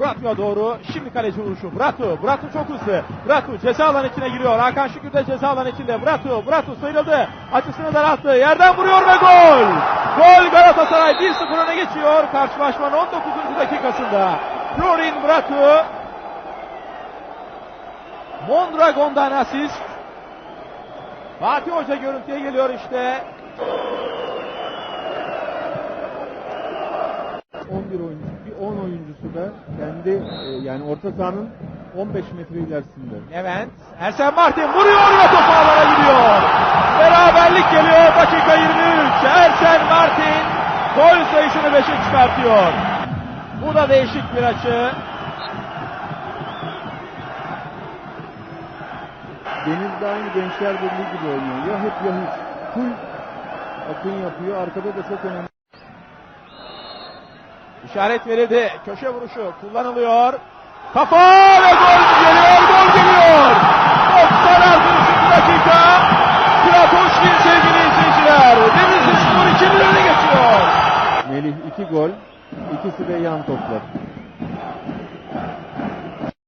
Bratu'ya doğru şimdi kaleci vuruşu. Bratu, Bratu çok hızlı. Bratu ceza alan içine giriyor. Hakan Şükür de ceza alan içinde. Bratu, Bratu sıyrıldı. Açısını daralttı. Yerden vuruyor ve gol. Gol Galatasaray 1-0 öne geçiyor. Karşılaşmanın 19. dakikasında. Florin Bratu. Mondragon'dan asist. Fatih Hoca görüntüye geliyor işte. 11 oyuncu, bir 10 oyuncusu da kendi e, yani orta sahanın 15 metre ilerisinde. Levent, Ersen Martin vuruyor ve top ağlara gidiyor. Beraberlik geliyor dakika 23. Ersen Martin gol sayısını 5'e çıkartıyor. Bu da değişik bir açı. Deniz'de aynı Gençler Birliği gibi oynuyor. Ya hep ya hiç. Full akın yapıyor. Arkada da çok önemli. İşaret verildi. Köşe vuruşu kullanılıyor. Kafa ve gol geliyor, gol geliyor. 96. dakika. Kratoşkin sevgili izleyiciler. Denizli Spor 2 öne geçiyor. Melih 2 gol. ikisi de yan toplar.